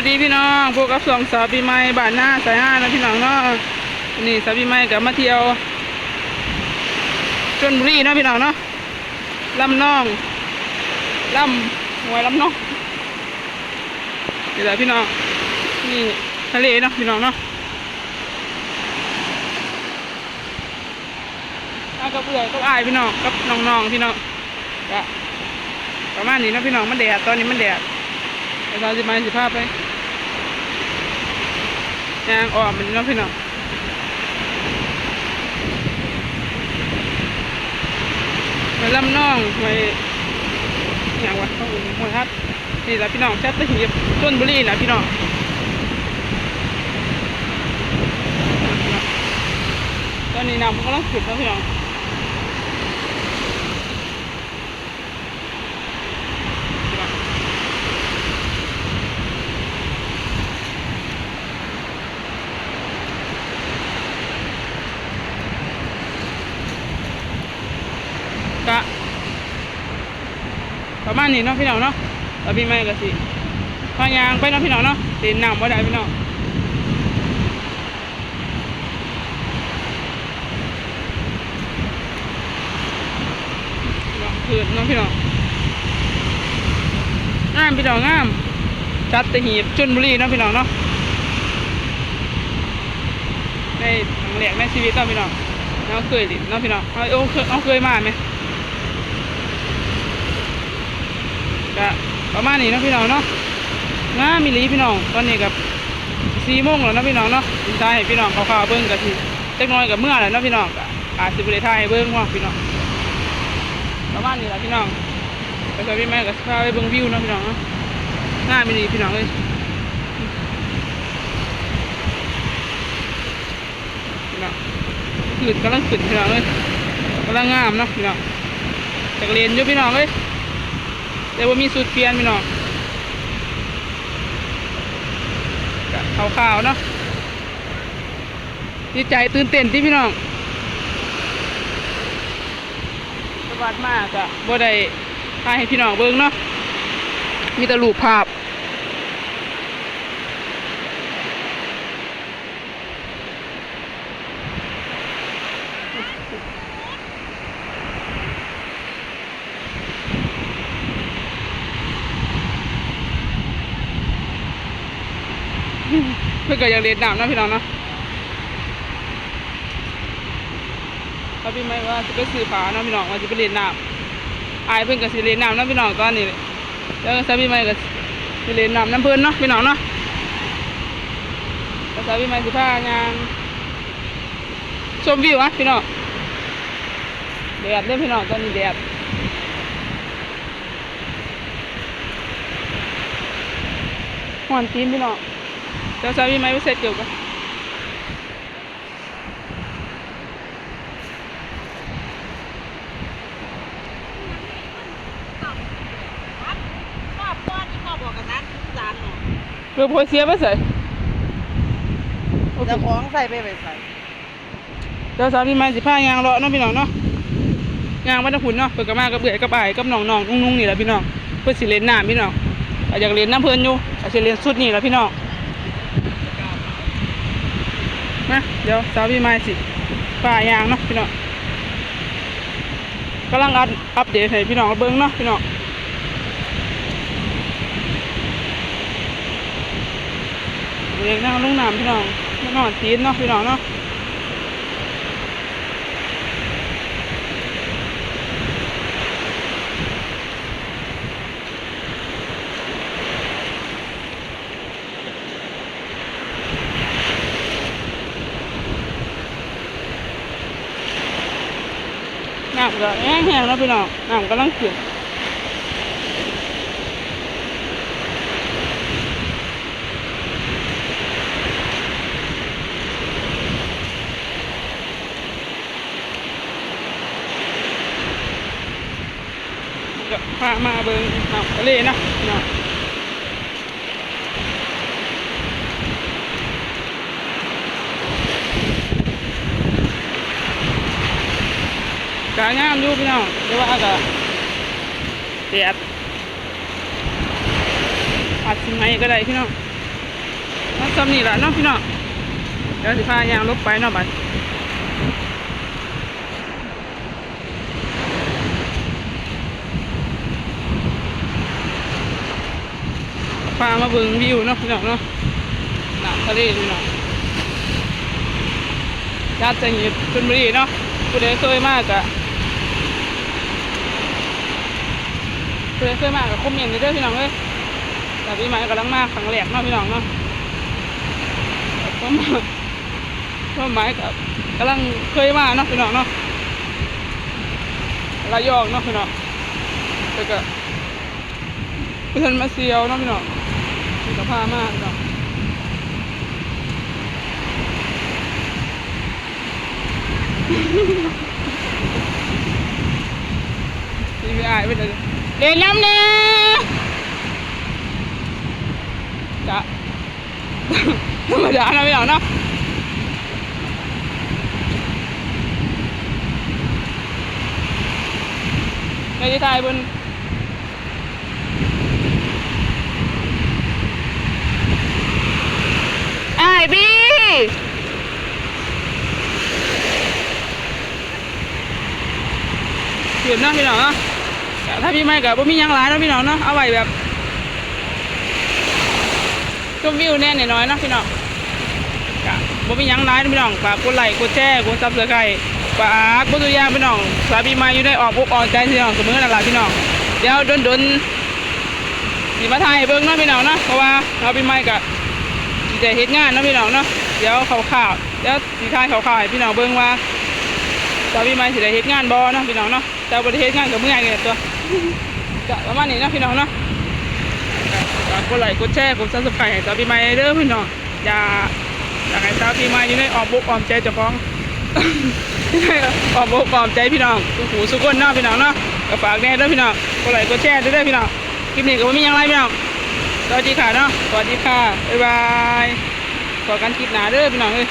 วัสดีพี่น้องพวกกับสองสาวปีใหม่บ้านหน้าสายห้านะพี่น้องเนาะนี่สาวปีใหม่กับมาเที่ยวชนบุรีเนาะพี่น้องเนาะลำน้องลำหวยลำน้องนี่แหละพี่น้องนี่ทะเลเนาะพี่น้องเนาะเอากับเอื่อยกับอายพี่น้องกับน้องๆพี่น้องประมาณนี้นะพี่น้องมันแดดตอนนี้มันแดดไปสามสิไม้สิบห้าไป ยางออกมันเน้องพี่น้องไปลำน้องไปอย่างวะเขาอุ่นหัวทัดนี่แหละพี่น้องชัดตะหีบต้นบุรีนะพี่น้องตอนนี้น้ำมันกำลังขึ้นแล้วพี่น้องกะประมาณ นี้เนาะพี่น้องเนาะแล้วพี่ไม่ก็สิพายางไปเนาะพี่น้องเนาะเดินน้ำบ่ได้พี่น้องเกิดเนาะพี่น้องงามพี่น้องงาม จัดแตหีบชนบุรีเนาะพี่น้องเนาะในครั้งแรกในชีวิตเนาะพี่น้องเราเคยดิเนาะพี่น้องเอาเอาเคยเอาเคยมาไหม ก็ประมาณนี้นะพี่น้องเนาะงามมีหลีพี่น้องตอนนี้กับสี่โมงแล้วเนาะพี่น้องเนาะสิทายให้พี่น้องข่าวๆเบิ่งกันทีเล็กน้อยกับเมื่อและเนาะพี่น้องอาจสิบริทายเบิ่งว่าพี่น้องประมาณนี้แหละพี่น้องไปใส่พี่แม่กับพาไปเบิ่งวิวเนาะพี่น้องเนาะงามมีหลีพี่น้องเลยพี่น้องขึ้นกำลังขึ้นพี่น้องเลยกำลังงามนะพี่น้องจากเรียนอยู่พี่น้องเลย แต่ว่ามีสูตรเปลี่ยนพี่น้องขาวๆเนาะดีใจตื่นเต้นที่พี่น้องสวัสดมากอะบ่ได้ถ่ายให้พี่น้องเบิ่งเนาะมีแต่รูปภาพ เพื่อนก็อยากเรียนน้ำนะพี่น้องนะเขาพี่ไม่ว่าจะไปซื้อฝานะพี่น้องว่าจะไปเรียนน้ำอายเพื่อนก็สิเรียนน้ำนะพี่น้องตอนนี้แล้วซาพี่ไม่ก็สิเรียนน้ำน้ำเพื่อนเนาะพี่น้องเนาะแล้าพี่ไม่สิพางานชมวิวอะพี่น้องแดดเด้อพี่น้องตอนนี้แดดหวานตีนพี่น้อง เดี๋ยวซาบีไม่ไปเสร็จเกี่ยวกันพ่อพ่อที่พ่อบอกกับนักจานเนาะเรือโพยเสียไปใส่โอเคจะของใส่ไปไปใส่เดี๋ยวซาบีไม่สิพายางเลาะเนาะพี่น้องเนาะยางวัดหุ่นเนาะเปิดกระมากับเบื่อยกับบ่ายกับน้องน้องนุ่งๆนี่แหละพี่น้องเพื่อสิเล่นน้ำพี่น้องอาจอยากเล่นน้ำเพลินอยู่อาจจะเล่นสุดนี่แหละพี่น้อง นะเดี๋ยวสาบีไม่สิป่ายางเนาะพี่น้องกำลังอัดอัปเดตให้พี่น้องเบิ้งเนาะพี่น้องเรียกนั่งลงน้ำพี่น้องนอนตีนเนาะพี่น้องเนาะ น้ำก็แห้งๆเนาะพี่น้องน้ำกำลังขึ้นก็พามาเบิ่งน้ำทะเลเนาะเนาะ กางามอยู่พี่น้องแต่ว่าก็แดดอาจสิไหมก็ได้พี่น้องมาซ้ำนี่แหละเนาะพี่น้องเดี๋ยวสิพายางลบไปเนาะบัดพามาเบิ่งวิวเนาะพี่น้องเนาะหน้ำทะเลพี่น้องญาติจะหยิบชลบุรีเนาะผู้ใดเคยมากอะ ผู้ใดเคยมากกับคอมเมนต์เด้อพี่น้องเอ้ยแต่พี่ไม้กำลังมากครั้งแรกเนาะพี่น้องเนาะก็มาก็หมายกับกำลังเคยมาเนาะพี่น้องเนาะระยองเนาะพี่น้องแล้วก็เพื่อนมาเซียวเนาะพี่น้องมีสภาพมากพี่น้องนี่ไม่อายไปเลย เล่นน้ำเนี่ยจะธรรมดานะพี่น้องเนาะไม่ได้ถ่ายบนไอ้บี้เห็นเนาะพี่น้องเนาะ ถ้าพี่ไม่กับบ่มียังหลายเนาะพี่น้องเนาะเอาไว้แบบชมวิวแน่น้อยเนาะพี่น้องกะบ่มียังหลายนะพี่น้องฝากกดไลค์กดแชร์กดซับสไครต์ฝากบ่ตัวอย่างพี่น้องสาพี่มาอยู่ในออกอกออกใจพี่น้องเสมอนั่นล่ะพี่น้องเดี๋ยวดนๆสิมาถ่ายเบิ่งเนาะพี่น้องเนาะเพราะว่าเราพี่ไม่กับสิได้เฮ็ดงานเนาะพี่น้องเนาะเดี๋ยวข่าวๆเดี๋ยวสิถ่ายข่าวๆให้พี่น้องเบิ่งว่าเจ้าพี่ไม้สิได้เฮ็ดงานบ่เนาะพี่น้องเนาะเจ้าบ่ได้เฮ็ดงานกับเมื่อยกันตัว ก็ประมาณนี้นะพี่น้องเนาะกดไลค์กดแชร์กด Subscribe ให้เจ้าพี่ไม้เด้อพี่น้องอย่าอยากให้เจ้าพี่ไม้อยู่ในออมอกออมใจเจ้าของออมอกออมใจพี่น้องทุกหูทุกคนเนาะพี่น้องเนาะก็ฝากแน่เด้อพี่น้องกดไลค์กดแชร์เด้อพี่น้องคลิปนี้ก็บ่มียังไรพี่น้องสวัสดีค่ะเนาะสวัสดีค่ะบ๊ายบายขอกันคลิปหนาเด้อพี่น้องเอ้ย